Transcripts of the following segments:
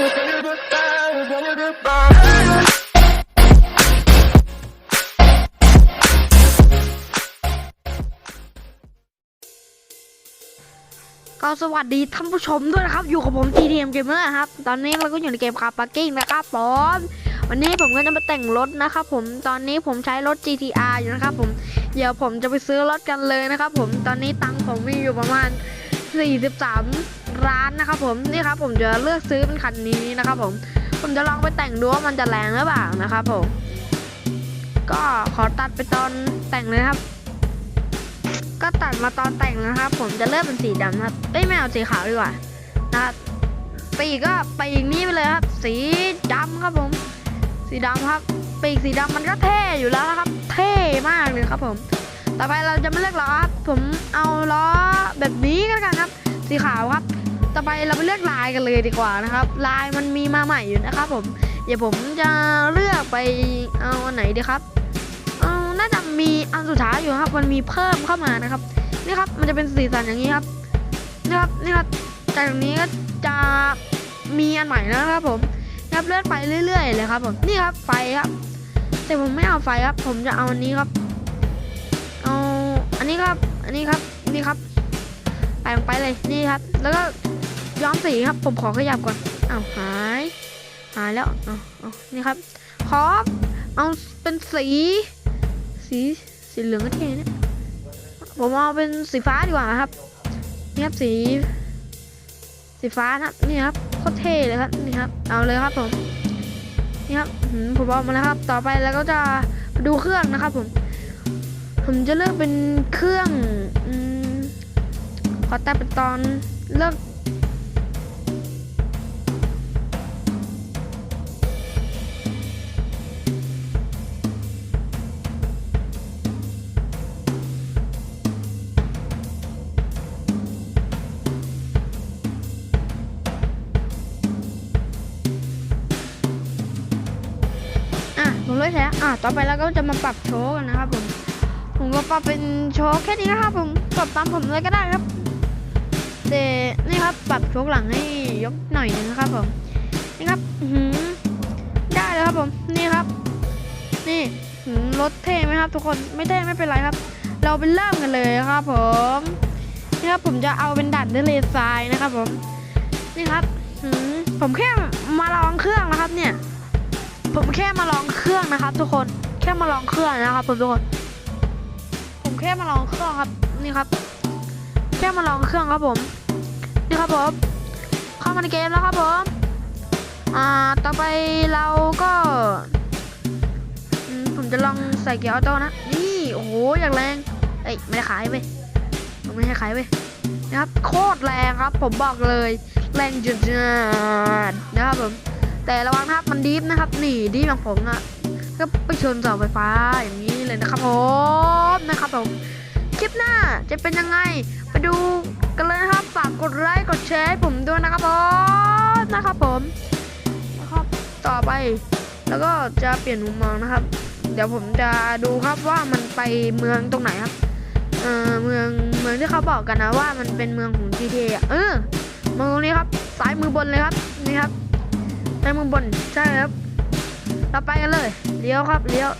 ก็สวัสดีท่านผู้ชมด้วยนะครับ อยู่กับผม TTM Gamer ครับ ตอนนี้เราก็อยู่ในเกมคาร์ปาร์กิ้งนะครับผมวันนี้ผมก็จะมาแต่งรถนะครับผมตอนนี้ผมใช้รถ GTR อยู่นะครับผมเดี๋ยวผมจะไปซื้อรถกันเลยนะครับผมตอนนี้ตังค์ผมมีอยู่ประมาณ 43 ล้านนะครับผมนี่ครับผมจะเลือกซื้อเป็นคันนี้นะครับผมผมจะลองไปแต่งดูว่ามันจะแรงหรือเปล่านะครับผมก็ขอตัดไปตอนแต่งเลยครับ ก็ตัดมาตอนแต่งนะครับ ผมจะเลือกเป็นสีดำครับเอ้ยไม่เอาสีขาวดีกว่านะครับปีกก็ปีกนี้ไปเลยครับ สีดำครับผม สีดำครับ ปีกสีดำมันก็เท่อยู่แล้วครับ เท่มากเลยครับผม ต่อไปเราจะไม่เลือกล้อครับผมเอาล้อแบบนี้กันกันครับ สีขาวครับ ต่อไปเราไปเลือกลายกันเลยดีกว่านะครับ ลายมันมีมาใหม่อยู่นะครับ ผมเดี๋ยวผมจะเลือกไปเอาอันไหนดีครับเออน่าจะมีอันสุดท้ายอยู่ครับ มันมีเพิ่มเข้ามานะครับนี่ครับมันจะเป็นสีสันอย่างนี้ครับนี่ครับนี่ครับจากตรงนี้ก็จะมีอันใหม่นะครับ ผมนะครับเลื่อนไปเรื่อย ๆ เลยครับ ผมนี่ครับไฟครับ แต่ผมไม่เอาไฟครับ ผมจะเอาอันนี้ครับเอาอันนี้ครับ อันนี้ครับนี่ครับใส่ลงไปเลยนี่ครับ แล้วก็ ย้อมสีครับ ผมขอขยับก่อนอ้าวหาย หายแล้วเอาเอานี่ครับ ขอเอาเป็นสี สีสีเหลืองก็เท่เนี่ยผมเอาเป็นสีฟ้าดีกว่าครับ นี่ครับสี สีฟ้านะนี่ครับโคตรเท่เลยครับนี่ครับ เอาเลยครับผมนี่ครับผมเอามาแล้วครับ ต่อไปเราก็จะดูเครื่องนะครับผม ผมจะเลือกเป็นเครื่องอขอแตัดเป็นตอนเลือก อะผมเลือกแล้อะต่อไปเราก็จะมาปรับโชว์กันนะครับผมผมก็ปรับเป็นโชว์แค่นี้นะครับผมปรับตามผมเลยก็ได้ครับแต่นี่ครับปรับโชว์หลังให้ยกหน่อยนึงนะครับผมนี่ครับหือได้แล้วครับผมนี่ครับ นี่รถเท่ไหมครับ ทุกคนไม่เท่ไม่เป็นไรครับ เราไปเริ่มกันเลยครับผมนี่ครับผมจะเอาเป็นดัดทะเลทรายนะครับผมนี่ครับผมแค่มาลองเครื่องนะครับเนี่ย ผมแค่มาลองเครื่องนะครับ ทุกคนแค่มาลองเครื่องนะครับผมทุกคน ผมแค่มาลองเครื่องครับนี่ครับ แค่มาลองเครื่องครับผมนี่ครับผมเข้ามาในเกมแล้วครับผมอ่าต่อไปเราก็ผมจะลองใส่เกียร์ออโต้นะนี่โอ้โหอย่างแรงเอ้ยไม่ได้ขายไปไม่ให้ขายไปนะครับโคตรแรงครับ ผมบอกเลยแรงจุดๆนะครับผม แต่ระวังนะครับมันดีฟนะครับ นี่ดีฟอย่างผมนะก็ไปชนเสาไฟฟ้าอย่างนี้เลยนะครับผมนะครับผมคลิปหน้าจะเป็นยังไงไปดูกันเลยนะครับฝากกดไลค์กดแชร์ให้ผมด้วยนะครับผมนะครับผมนะครับต่อไป แล้วก็จะเปลี่ยนมุมมองนะครับ เดี๋ยวผมจะดูครับว่ามันไปเมืองตรงไหนครับเออเมืองเมืองที่เขาบอกกันนะว่ามันเป็นเมืองของ GTA อะเออเมืองตรงนี้ครับซ้ายมือบนเลยครับนี่ครับ ไปมุมบนใช่ครับ เราไปกันเลยเลี้ยวครับเลี้ยว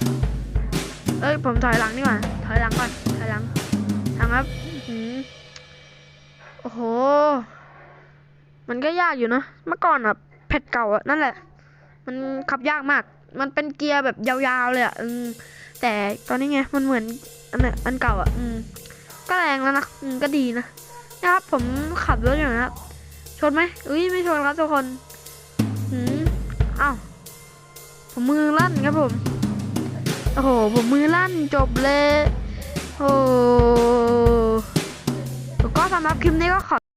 เอ้ยผมถอยหลังดีกว่าถอยหลังก่อนถอยหลังทางครับโอ้โห มันก็ยากอยู่นะเมื่อก่อนอะแพทเก่าอะนั่นแหละ มันขับยากมาก มันเป็นเกียร์แบบยาวๆเลยอะอืมแต่ตอนนี้ไงมันเหมือนอันอันเก่าอะอืมก็แรงแล้วนะอืมก็ดีนะนะครับผมขับรถอยู่นะครับชนไหมอุ้ยไม่ชนครับทุกคนหืม อ้าวผมมือลั่นครับผม โอ้โห ผมมือลั่นจบเลย โอ้ก็สำหรับคลิปนี้ก็ขอ